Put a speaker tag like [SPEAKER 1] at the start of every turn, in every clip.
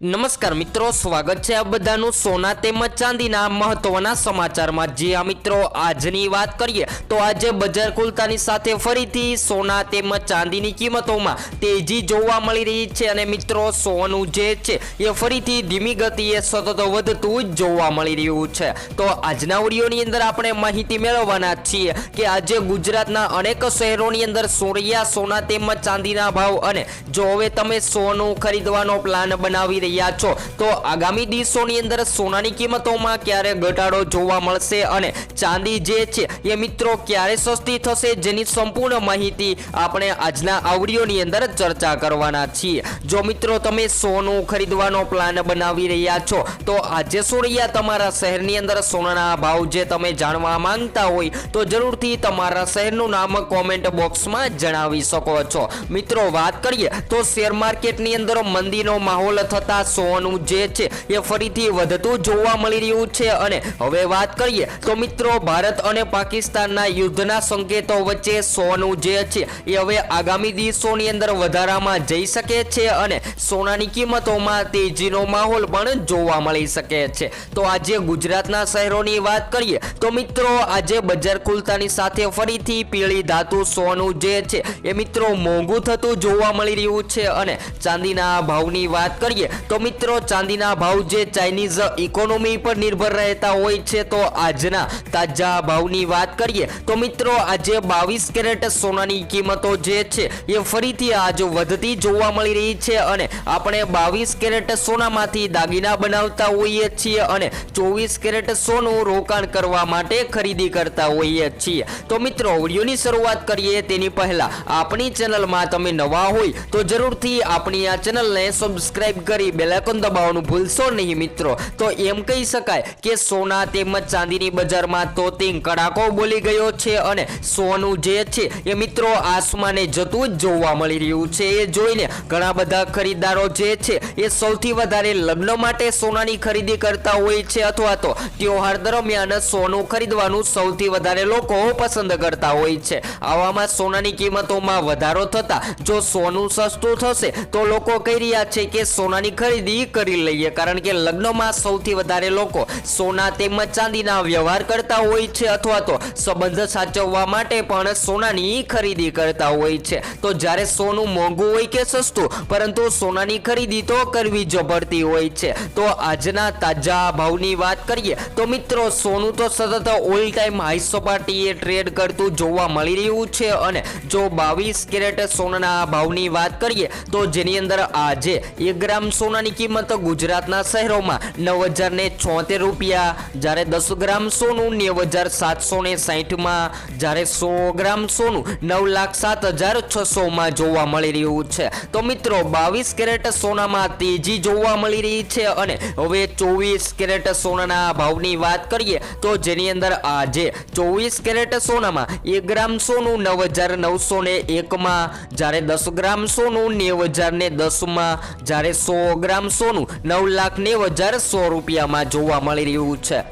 [SPEAKER 1] નમસ્કાર મિત્રો, સ્વાગત છે આ બધાનું સોના તેમજ ચાંદીના મહત્વના સમાચારમાં. જે આ મિત્રો, આજની વાત કરીએ તો આજે બજાર ખુલતાની સાથે ફરીથી સોના તેમજ ચાંદીની કિંમતોમાં તેજી જોવા મળી રહી છે અને મિત્રો, સોનું જે છે એ ફરીથી ધીમી ગતિએ સતત વધતું જ જોવા મળી રહ્યું છે. તો આજના ઓડિયોની અંદર આપણે માહિતી મેળવવાના છીએ કે આજે ગુજરાતના અનેક શહેરોની અંદર સોરિયા સોના તેમજ ચાંદીના ભાવ અને જો હવે તમે સોનું ખરીદવાનો પ્લાન બનાવી રહ્યા છો. તો આગામી દિવસોની અંદર સોનાની કિંમતોમાં ક્યારે ઘટાડો જોવા મળશે અને ચાંદી જે છે એ મિત્રો ક્યારે સસ્તી થશે જેની સંપૂર્ણ માહિતી આપણે આજના આવડીઓની અંદર ચર્ચા કરવાના છીએ. જો મિત્રો તમે સોનું ખરીદવાનો પ્લાન બનાવી રહ્યા છો, તો આજે સોરિયા તમારા શહેરની અંદર સોનાના ભાવ જે તમે જાણવા માંગતા હોય, તો જરૂરથી તમારા શહેરનું નામ કોમેન્ટ બોક્સમાં જણાવી શકો છો. મિત્રો વાત કરીએ તો શેર માર્કેટની અંદર મંદીનો માહોલ થતા સોનું જે છે એ ફરીથી વધતું જોવા મળી રહ્યું છે. અને હવે વાત કરીએ તો મિત્રો ભારત અને પાકિસ્તાનના યુદ્ધના સંકેતો વચ્ચે સોનું જે છે એ હવે આગામી દિવસોની અંદર વધારામાં જઈ શકે છે અને સોનાની કિંમતોમાં તેજીનો માહોલ પણ જોવા મળી શકે છે. તો આજે ગુજરાતના શહેરોની વાત કરીએ તો મિત્રો આજે બજાર ખુલતાની સાથે ફરીથી પીળી ધાતુ સોનું જે છે એ મિત્રો મોંઘું થતું જોવા મળી રહ્યું છે. અને ચાંદીના ભાવની વાત કરીએ તો મિત્રો, ચાંદીના ભાવ જે ચાઇનીઝ ઇકોનોમી પર નિર્ભર રહેતા હોય છે, તો આજના તાજા ભાવની વાત કરીએ, તો મિત્રો, આજે બાવીસ કેરેટ સોનાની કિંમતો જે છે, એ ફરીથી આજ વધતી જોવા મળી રહી છે અને આપણે બાવીસ કેરેટ સોનામાંથી દાગીના બનાવતા હોઈએ છીએ અને ચોવીસ કેરેટ સોનું રોકાણ કરવા માટે ખરીદી કરતા હોઈએ છીએ. તો મિત્રો, વિડીયોની શરૂઆત કરીએ તેની પહેલા, આપણી ચેનલમાં તમે નવા હોય, તો જરૂરથી આપણી આ ચેનલને સબસ્ક્રાઈબ કરી બેલાઇકોન દબાવવાનું ભૂલશો નહીં મિત્રો. તો એમ કહી શકાય કે સોના તેમજ ચાંદીની બજારમાં તોતિંગ કડાકો બોલી ગયો છે અને સોનું જે છે એ મિત્રો આસમાને જતું જ જોવા મળી રહ્યું છે. એ જોઈને ઘણા બધા ખરીદદારો જે છે એ સૌથી વધારે લગ્ન માટે સોનાની ખરીદી કરતા હોય છે અથવા તો તહેવાર દરમિયાન સોનું ખરીદવાનું સૌથી વધારે લોકો પસંદ કરતા હોય છે. આવામાં સોનાની કિંમતોમાં વધારો થતા જો સોનું સસ્તું થશે તો લોકો કહી રહ્યા છે કે સોનાની ખરીદી કરી લઈએ. કારણ કે લગ્નમાં સૌથી વધારે લોકો સોના તેમજ ચાંદીના વ્યવહાર કરતા હોય છે અથવા તો સંબંધ સાચવવા માટે પણ સોનાની ખરીદી કરતા હોય છે. તો જ્યારે સોનું મોંઘું હોય કે સસ્તું, પરંતુ સોનાની ખરીદી તો કરવી જ હોય છે. તો આજના તાજા ભાવની વાત કરીએ, તો મિત્રો સોનું તો સતત ઓલ ટાઈમ હાઈ સપાટીએ ટ્રેડ કરતું જોવા મળી રહ્યું છે અને જો બાવીસ કેરેટ સોનાના ભાવની વાત કરીએ, તો જેની અંદર આજે એક ગ્રામ સોનાની કિંમત ગુજરાતના શહેરોમાં નવ હજાર ને છોતેર રૂપિયા, જ્યારે દસ ગ્રામ સોનું નેવ હજાર સાતસો ને સાહીઠમાં, જ્યારે સો ગ્રામ સોનું નવ લાખ સાત હજાર છસોમાં જોવા મળી રહ્યું છે. તો મિત્રો, બાવીસ કેરેટ સોનામાં તેજી જોવા મળી રહી છે અને હવે ચોવીસ કેરેટ સોનાના ભાવની વાત કરીએ તો જેની અંદર આજે ચોવીસ કેરેટ સોનામાં એક ગ્રામ સોનું નવ હજાર નવસો ને એકમાં, જ્યારે દસ ગ્રામ સોનું નેવ હજાર ને દસમાં, જ્યારે સો ગ્રામ સોનું નવ લાખ નેવ હજાર સો રૂપિયામાં જોવા મળી રહ્યું છે.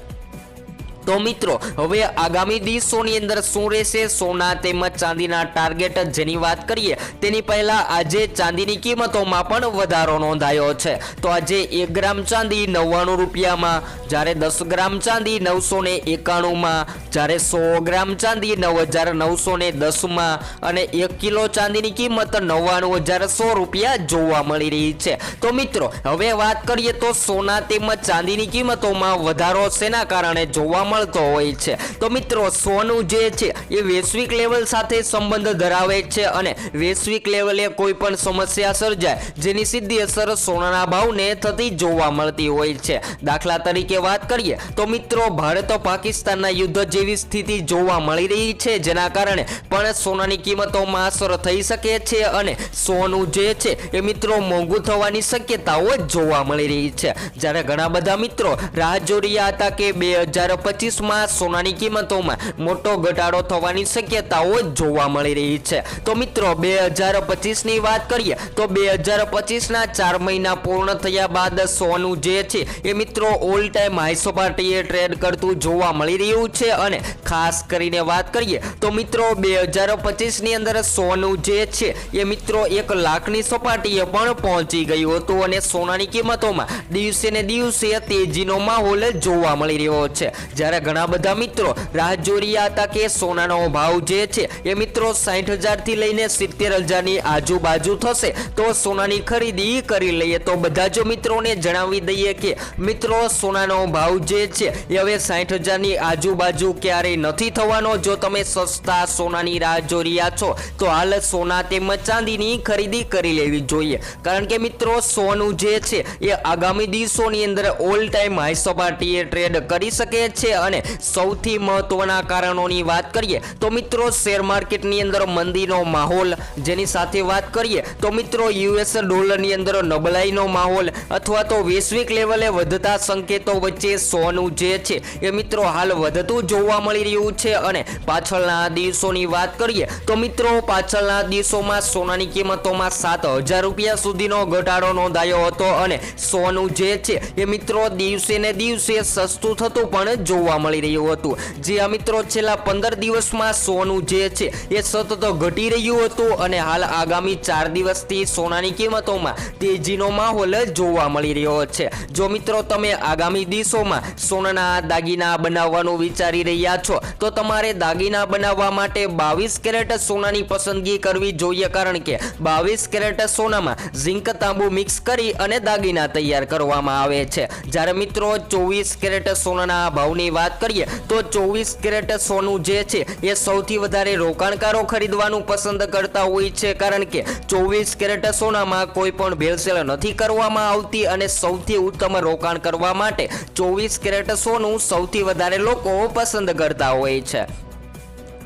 [SPEAKER 1] તો મિત્રો, હવે આગામી દિવસોની અંદર શું રહેશે? સોના તેમજ ચાંદીના ટાર્ગેટ જેની વાત કરીએ, તેની પહેલા આજે ચાંદીની કિંમતોમાં પણ વધારો નોંધાયો છે. તો આજે એક ગ્રામ ચાંદી નવ્વાણું રૂપિયામાં, જ્યારે દસ ગ્રામ ચાંદી નવસો ને એકાણુંમાં, જ્યારે સો ગ્રામ ચાંદી નવ હજાર નવસો ને દસમાં અને એક કિલો ચાંદીની કિંમત નવ્વાણું હજાર સો રૂપિયા જોવા મળી રહી છે. તો મિત્રો, હવે વાત કરીએ તો સોના તેમજ ચાંદીની કિંમતોમાં વધારો શેના કારણે જોવા મળતો હોય છે. તો મિત્રો, સોનું જે છે, એ વૈશ્વિક લેવલ સાથે સંબંધ ધરાવે છે અને વૈશ્વિક લેવલે કોઈ પણ સમસ્યા સર્જાય, જેની સીધી અસર સોનાના ભાવને થતી જોવા મળતી હોય છે. દાખલા તરીકે વાત કરીએ, તો મિત્રો, ભારત પાકિસ્તાનના યુદ્ધ જેવી સ્થિતિ જોવા મળી રહી છે, જેના કારણે પણ સોનાની કિંમતોમાં અસર થઈ શકે છે અને સોનું જે છે, એ મિત્રો, મોંઘું થવાની શક્યતાઓ જોવા મળી રહી છે. જ્યારે ઘણા બધા મિત્રો રાહ જોઈ હતા કે બે હજાર પચીસમાં સોનાની કિંમતોમાં મોટો ઘટાડો થવાની શક્યતાઓ જોવા મળી રહી છે. તો મિત્રો, બે હજાર પચીસની વાત કરીએ, તો બે હજાર પચીસના ચાર મહિના પૂર્ણ થયા બાદ સોનું જે છે, એ મિત્રો ઓલ ટાઈમ હાઈ સપાટીએ ટ્રેડ કરતું જોવા મળી રહ્યું છે. અને ખાસ કરીને વાત કરીએ, તો મિત્રો, બે હજાર પચીસની અંદર સોનું જે છે, એ મિત્રો એક લાખની સપાટીએ પણ પહોંચી ગયું હતું. અને સોનાની કિંમતોમાં દિવસે ને દિવસે તેજીનો માહોલ જોવા મળી રહ્યો છે. જ્યારે ઘણા બધા મિત્રો રાહ જોઈ હતા કે સોનાનો ભાવ જે છે એ મિત્રો સાઠ હજારથી લઈને સિત્તેર હજારની આજુબાજુ થશે. તો સોનાની ખરીદી કરી લઈએ તો બધા જ મિત્રોને જણાવી દઈએ કે મિત્રો, સોનાનો ભાવ જે છે એ હવે સાઠ હજારની આજુબાજુ ક્યારેય નથી થવાનો. જો તમે સસ્તા સોનાની રાહ જોઈ છો, તો હાલ સોના તેમજ ચાંદીની ખરીદી કરી લેવી જોઈએ. કારણ કે મિત્રો, સોનું જે છે એ આગામી દિવસોની અંદર ઓલ ટાઈમ હાઈ સપાટીએ ટ્રેડ કરી શકે છે અને સૌથી મહત્વના કારણોની વાત કરીએ તો મિત્રો શેર માર્કેટની અંદર મંદીનો માહોલ, જેની સાથે વાત કરીએ તો મિત્રો યુએસ ડોલરની અંદર નબળાઈનો માહોલ અથવા તો વૈશ્વિક લેવલે વધતા સંકેતો વચ્ચે સોનું જે છે એ મિત્રો હાલ વધતું જોવા મળી રહ્યું છે અને પાછળના દિવસોની વાત કરીએ તો મિત્રો પાછળના દિવસોમાં સોનાની કિંમતોમાં સાત હજાર રૂપિયા સુધીનો ઘટાડો નોંધાયો હતો અને સોનું જે છે એ મિત્રો દિવસે ને દિવસે સસ્તું થતું પણ જોવા મળી રહ્યું હતું. જે મિત્રો છેલ્લા પંદર દિવસમાં સોનું જે છે, એ સતત ઘટી રહ્યું હતું અને હાલ આગામી ચાર દિવસથી સોનાની કિંમતોમાં તેજીનો માહોલ જોવા મળી રહ્યો છે. જો મિત્રો તમે આગામી દિવસોમાં સોનાના દાગીના બનાવવાનું વિચારી રહ્યા છો, તો તમારે દાગીના બનાવવા માટે બાવીસ કેરેટ સોનાની પસંદગી કરવી જોઈએ, કારણ કે બાવીસ કેરેટ સોનામાં ઝીંક તાંબુ મિક્સ કરી અને દાગીના તૈયાર કરવામાં આવે છે. જ્યારે મિત્રો ચોવીસ કેરેટ સોનાના ભાવની વાત કરીએ તો ચોવીસ કેરેટ સોનું જે છે એ સૌથી વધારે રોકાણકારો ખરીદવાનું પસંદ કરતા હોય છે. કારણ કે ચોવીસ કેરેટ સોનામાં કોઈ પણ ભેળસેળ નથી કરવામાં આવતી અને સૌથી ઉત્તમ રોકાણ કરવા માટે ચોવીસ કેરેટ સોનું સૌથી વધારે લોકો પસંદ કરતા હોય છે.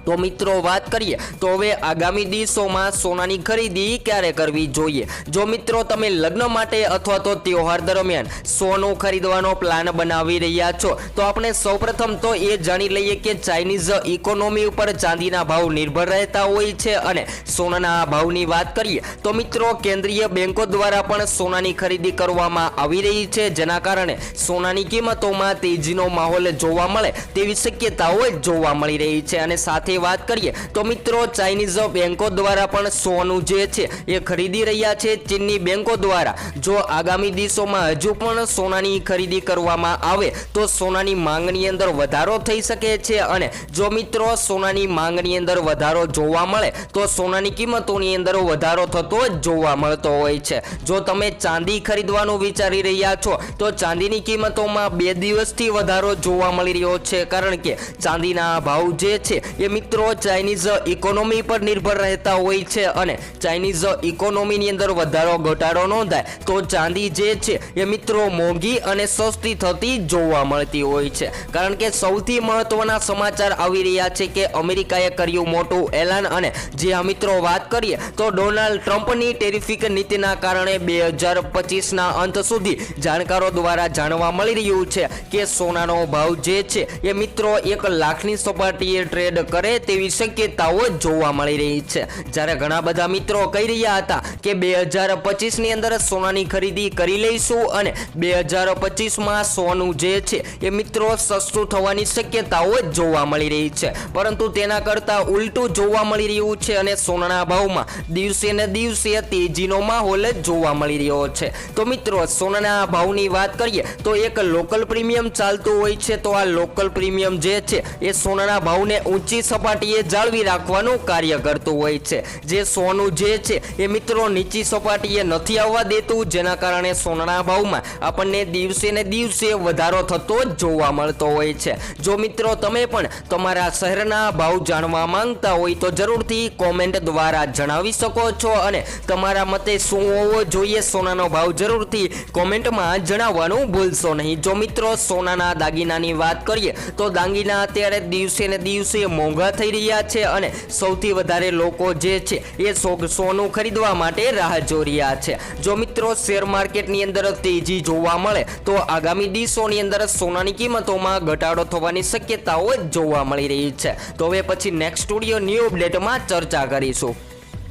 [SPEAKER 1] તો મિત્રો, વાત કરીએ તો હવે આગામી દિવસોમાં સોનાની ખરીદી ક્યારે કરવી જોઈએ? જો મિત્રો, તમે લગ્ન માટે અથવા તો તહેવાર દરમિયાન સોનું ખરીદવાનો પ્લાન બનાવી રહ્યા છો, તો આપણે સૌપ્રથમ તો એ જાણી લઈએ કે ચાઇનીઝ ઇકોનોમી ઉપર ચાંદીના ભાવ નિર્ભર રહેતા હોય છે અને સોનાના ભાવની વાત કરીએ, તો મિત્રો, કેન્દ્રીય બેંકો દ્વારા પણ સોનાની ખરીદી કરવામાં આવી રહી છે, જેના કારણે સોનાની કિંમતોમાં તેજીનો માહોલ જોવા મળે તેવી શક્યતાઓ જોવા મળી રહી છે અને સાથે વાત કરીએ, તો મિત્રો ચાઇનીઝ બેંકો દ્વારા પણ સોનું જે છે એ ખરીદી રહ્યા છે ચીનની બેંકો દ્વારા. જો આગામી દિવસોમાં હજુ પણ સોનાની ખરીદી કરવામાં આવે, તો સોનાની માંગની અંદર વધારો થઈ શકે છે અને જો મિત્રો સોનાની માંગની અંદર વધારો જોવા મળે, તો સોનાની કિંમતોની અંદર વધારો થતો જ જોવા મળતો હોય છે. જો તમે ચાંદી ખરીદવાનું વિચારી રહ્યા છો, તો ચાંદીની કિંમતોમાં બે દિવસથી વધારો જોવા મળી રહ્યો છે, કારણ કે ચાંદીના ભાવ જે છે એ મિત્રો ચાઇનીઝ ઇકોનોમી પર નિર્ભર રહેતા હોય છે અને ચાઇનીઝ ઇકોનોમીની અંદર વધારો ઘટાડો નોંધાય, તો ચાંદી જે છે એ મિત્રો મોંઘી અને સસ્તી થતી જોવા મળતી હોય છે. કારણ કે સૌથી મહત્વના સમાચાર આવી રહ્યા છે કે અમેરિકાએ કર્યું મોટું એલાન અને જે આ મિત્રો વાત કરીએ, તો ડોનાલ્ડ ટ્રમ્પની ટેરિફિક નીતિના કારણે બે હજાર પચીસના અંત સુધી જાણકારો દ્વારા જાણવા મળી રહ્યું છે કે સોનાનો ભાવ જે છે એ મિત્રો એક લાખની સપાટીએ ટ્રેડ કરે તેવી શક્યતાઓ જોવા મળી રહી છે. જ્યારે ઘણા બધા મિત્રો કહી રહ્યા હતા કે બે હજાર પચીસની અંદર સોનાની ખરીદી કરી લઈશું અને બે હજાર પચીસમાં સોનું જે છે એ મિત્રો સસ્તું થવાની શક્યતાઓ જોવા મળી રહી છે. પરંતુ તેના કરતાં ઉલટું જોવા મળી રહ્યું છે અને સોનાના ભાવમાં દિવસે ને દિવસે તેજીનો માહોલ જોવા મળી રહ્યો છે. તો મિત્રો, સોનાના ભાવની વાત કરીએ તો એક લોકલ પ્રીમિયમ ચાલતું હોય છે, તો આ લોકલ પ્રીમિયમ જે છે એ સોનાના ભાવને ઊંચી સપાટીએ જાળવી રાખવાનું કાર્ય કરતું હોય છે. જે સોનું જે છે એ મિત્રો નીચી સપાટીએ નથી આવવા દેતું. જેના કારણે સોનાના ભાવમાં આપણને દિવસે ને દિવસે વધારો થતો જોવા મળતો હોય છે. જો મિત્રો તમે પણ તમારા શહેરના ભાવ જાણવા માંગતા હોય તો જરૂરથી કોમેન્ટ દ્વારા જણાવી શકો છો અને તમારા મતે શું હોવો જોઈએ સોનાનો ભાવ જરૂરથી કોમેન્ટમાં જણાવવાનું ભૂલશો નહીં. જો મિત્રો સોનાના દાગીનાની વાત કરીએ તો દાગીના અત્યારે દિવસે ને દિવસે મોંઘા ભેગા થઈ રહ્યા છે અને સૌથી વધારે લોકો જે છે એ સોનું ખરીદવા માટે રાહ જોઈ રહ્યા છે. જો મિત્રો, શેર માર્કેટની અંદર તેજી જોવા મળે, તો આગામી દિવસોની અંદર સોનાની કિંમતોમાં ઘટાડો થવાની શક્યતાઓ જોવા મળી રહી છે. તો હવે પછી નેક્સ્ટ સ્ટુડિયો ન્યૂ અપડેટમાં ચર્ચા કરીશું.